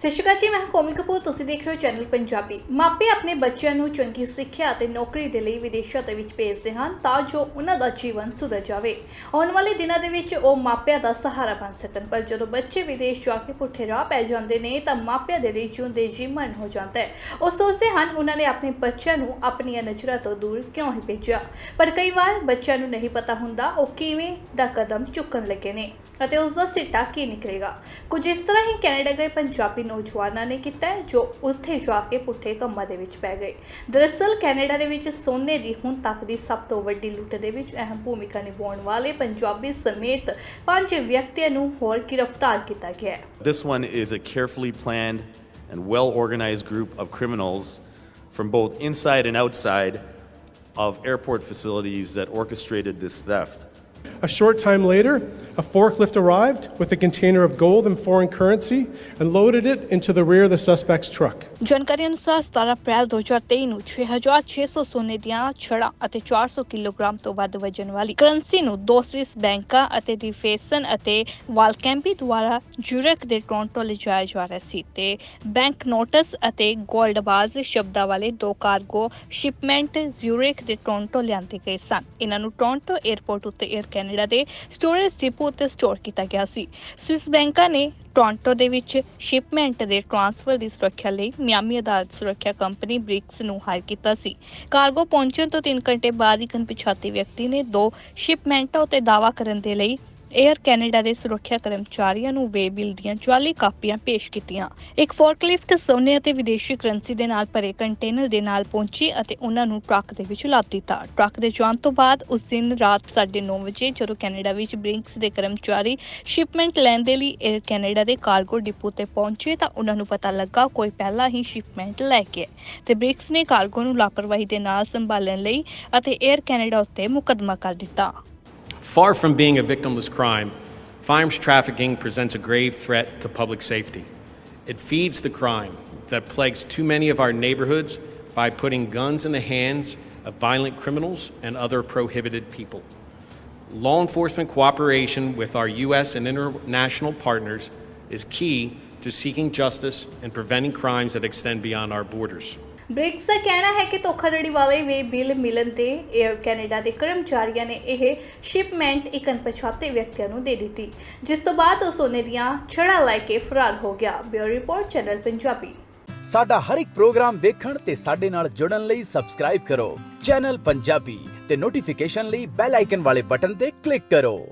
ਸਤਿ ਸ਼੍ਰੀ ਅਕਾਲ ਜੀ, ਮੈਂ ਹਾਂ ਕੋਮਲ ਕਪੂਰ, ਤੁਸੀਂ ਦੇਖ ਰਹੇ ਹੋ ਚੈਨਲ ਪੰਜਾਬੀ। ਮਾਪੇ ਆਪਣੇ ਬੱਚਿਆਂ ਨੂੰ ਚੰਗੀ ਸਿੱਖਿਆ ਅਤੇ ਨੌਕਰੀ ਦੇ ਲਈ ਵਿਦੇਸ਼ਾਂ ਦੇ ਵਿੱਚ ਭੇਜਦੇ ਹਨ ਤਾਂ ਜੋ ਉਹਨਾਂ ਦਾ ਜੀਵਨ ਸੁਧਰ ਜਾਵੇ। ਆਉਣ ਵਾਲੇ ਦਿਨਾਂ ਦੇ ਵਿੱਚ ਉਹ ਮਾਪਿਆਂ ਦਾ ਸਹਾਰਾ ਬਣ ਸਕਣ, ਪਰ ਜਦੋਂ ਬੱਚੇ ਵਿਦੇਸ਼ ਜਾ ਕੇ ਪੁੱਠੇ ਰਾਹ ਪੈ ਜਾਂਦੇ ਨੇ ਤਾਂ ਮਾਪਿਆਂ ਦੇ ਲਈ ਜਿਉਂਦੇ ਜੀ ਮਰਨ ਹੋ ਜਾਂਦਾ ਹੈ। ਉਹ ਸੋਚਦੇ ਹਨ, ਉਹਨਾਂ ਨੇ ਆਪਣੇ ਬੱਚਿਆਂ ਨੂੰ ਆਪਣੀਆਂ ਨਜ਼ਰਾਂ ਤੋਂ ਦੂਰ ਕਿਉਂ ਹੀ ਭੇਜਿਆ? ਪਰ ਕਈ ਵਾਰ ਬੱਚਿਆਂ ਨੂੰ ਨਹੀਂ ਪਤਾ ਹੁੰਦਾ ਉਹ ਕਿਵੇਂ ਦਾ ਕਦਮ ਚੁੱਕਣ ਲੱਗੇ ਨੇ ਅਤੇ ਉਸ ਦਾ ਸਿੱਟਾ ਕੀ ਨਿਕਲੇਗਾ। ਕੁਝ ਇਸ ਤਰ੍ਹਾਂ ਹੀ ਕੈਨੇਡਾ ਗਏ ਪੰਜਾਬੀ ਨੌਜਵਾਨਾਂ ਨੇ ਕੀਤਾ ਹੈ ਜੋ ਉੱਥੇ ਜਾ ਕੇ ਪੁੱਠੇ ਕੰਮਾਂ ਦੇ ਵਿੱਚ ਪੈ ਗਏ ਦਰਅਸਲ ਕੈਨੇਡਾ ਦੇ ਵਿੱਚ ਸੋਨੇ ਦੀ ਹੁਣ ਤੱਕ ਦੀ ਸਭ ਤੋਂ ਵੱਡੀ ਲੁੱਟ ਦੇ ਵਿੱਚ ਅਹਿਮ ਭੂਮਿਕਾ ਨਿਭਾਉਣ ਵਾਲੇ ਪੰਜਾਬੀ ਸਮੇਤ ਪੰਜ ਵਿਅਕਤੀਆਂ ਨੂੰ ਹੋਰ ਗ੍ਰਿਫਤਾਰ ਕੀਤਾ ਗਿਆ ਹੈ This one is a carefully planned and well organized group of criminals from both inside and outside of airport facilities that orchestrated this theft. A short time later, a forklift arrived with a container of gold and foreign currency and loaded it into the rear of the suspect's truck. ਜਾਣਕਾਰੀ ਅਨੁਸਾਰ 17 ਅਪ੍ਰੈਲ 2023 ਨੂੰ 6600 ਸੋਨੇ ਦੀਆਂ ਛੜਾਂ ਅਤੇ 400 kilogram ਤੋਂ ਵੱਧ ਵਜਨ ਵਾਲੀ ਕਰੰਸੀ ਨੂੰ ਦੋ ਸਵਿਸ ਬੈਂਕਾਂ ਅਤੇ ਰਿਫੇਸਨ ਅਤੇ ਵਾਲਕੈਂਪੀ ਦੁਆਰਾ ਜੁਰਕ ਦੇ ਟੋਰਾਂਟੋ ਲਿਜਾਇਆ ਜਾ ਰਿਹਾ ਸੀ ਤੇ ਬੈਂਕ ਨੋਟਸ ਅਤੇ ਗੋਲਡਬਾਜ਼ ਸ਼ਬਦਾਂ ਵਾਲੇ ਦੋ ਕਾਰਗੋ ਸ਼ਿਪਮੈਂਟ ਜ਼ਿਊਰਿਕ ਦੇ ਟੋਰਾਂਟੋ ਲਿਆਂਦੇ ਗਏ ਸਨ ਇਹਨਾਂ ਨੂੰ ਟੋਰਾਂਟੋ 에ਅਰਪੋਰਟ ਉੱਤੇ 에ਅਰ ਕੈਨੇਡਾ ਦੇ ਸਟੋਰੇਜ ਡਿਪੋ ਉੱਤੇ ਸਟੋਰ ਕੀਤਾ ਗਿਆ ਸੀ। ਸਵਿਸ ਬੈਂਕਾਂ ਨੇ ਟੋਰਾਂਟੋ ਦੇ ਵਿੱਚ ਸ਼ਿਪਮੈਂਟ ਦੇ ਟ੍ਰਾਂਸਫਰ ਦੀ ਸੁਰੱਖਿਆ ਲਈ ਮਿਆਮੀ ਅਦਾਲਤ ਸੁਰੱਖਿਆ ਕੰਪਨੀ ਬ੍ਰਿਕਸ ਨੂੰ ਹਾਇਰ ਕੀਤਾ ਸੀ। ਕਾਰਗੋ ਪਹੁੰਚਣ ਤੋਂ 3 ਘੰਟੇ ਬਾਅਦ ਇੱਕ ਅਣਪਛਾਤੇ ਵਿਅਕਤੀ ਨੇ ਦੋ ਸ਼ਿਪਮੈਂਟਾਂ ਉੱਤੇ ਦਾਅਵਾ ਕਰਨ ਦੇ ਲਈ 에ਅਰ ਕੈਨੇਡਾ ਦੇ ਸੁਰੱਖਿਆ ਕਰਮਚਾਰੀਆਂ ਨੂੰ ਵੇ ਬਿੱਲ ਦੀਆਂ 40 ਕਾਪੀਆਂ ਪੇਸ਼ ਕੀਤੀਆਂ। ਇੱਕ ਫੋਰਕਲਿਫਟ ਸੋਨੇ ਅਤੇ ਵਿਦੇਸ਼ੀ ਕਰੰਸੀ ਦੇ ਨਾਲ ਭਰੇ ਕੰਟੇਨਰ ਦੇ ਨਾਲ ਪਹੁੰਚੀ ਅਤੇ ਉਹਨਾਂ ਨੂੰ ਟਰੱਕ ਦੇ ਵਿੱਚ ਲਾਦ ਦਿੱਤਾ। ਟਰੱਕ ਦੇ ਜਾਣ ਤੋਂ ਬਾਅਦ ਉਸ ਦਿਨ ਰਾਤ 9:30 ਵਜੇ ਜਦੋਂ ਕੈਨੇਡਾ ਵਿੱਚ ਬ੍ਰਿੰਕਸ ਦੇ ਕਰਮਚਾਰੀ ਸ਼ਿਪਮੈਂਟ ਲੈਣ ਦੇ ਲਈ ਏਅਰ ਕੈਨੇਡਾ ਦੇ ਕਾਰਗੋ ਡਿਪੋ ਤੇ ਪਹੁੰਚੇ ਤਾਂ ਉਹਨਾਂ ਨੂੰ ਪਤਾ ਲੱਗਾ ਕੋਈ ਪਹਿਲਾਂ ਹੀ ਸ਼ਿਪਮੈਂਟ ਲੈ ਕੇ ਤੇ ਬ੍ਰਿੰਕਸ ਨੇ ਕਾਰਗੋ ਨੂੰ ਲਾਪਰਵਾਹੀ ਦੇ ਨਾਲ ਸੰਭਾਲਣ ਲਈ ਅਤੇ ਏਅਰ ਕੈਨੇਡਾ ਉੱਤੇ ਮੁਕਦਮਾ ਕਰ ਦਿੱਤਾ। Far from being a victimless crime, firearms trafficking presents a grave threat to public safety. It feeds the crime that plagues too many of our neighborhoods by putting guns in the hands of violent criminals and other prohibited people. Law enforcement cooperation with our U.S. and international partners is key to seeking justice and preventing crimes that extend beyond our borders. BRICS ਦਾ ਕਹਿਣਾ ਹੈ ਕਿ ਧੋਖਾਧੜੀ ਵਾਲੇ ਵੇ bill ਮਿਲਣ ਤੇ air Canada ਦੇ ਕਰਮਚਾਰੀਆਂ ਨੇ ਇਹ ਸ਼ਿਪਮੈਂਟ ਇੱਕ ਅਣਪਛਾਤੇ ਵਿਅਕਤੀਆਂ ਨੂੰ ਦੇ ਦਿੱਤੀ ਜਿਸ ਤੋਂ ਬਾਅਦ ਉਹ ਸੋਨੇ ਦੀਆਂ ਛੜਾਂ ਲੈ ਕੇ ਫਰਾਰ ਹੋ ਗਿਆ। Bureau report channel Punjabi. ਸਾਡਾ ਹਰ ਇੱਕ ਪ੍ਰੋਗਰਾਮ ਦੇਖਣ ਤੇ ਸਾਡੇ ਨਾਲ ਜੁੜਨ ਲਈ ਸਬਸਕ੍ਰਾਈਬ ਕਰੋ। ਚੈਨਲ ਪੰਜਾਬੀ ਤੇ ਨੋਟੀਫਿਕੇਸ਼ਨ ਲਈ ਬੈਲ ਆਈਕਨ ਵਾਲੇ ਬਟਨ ਤੇ ਕਲਿੱਕ ਕਰੋ।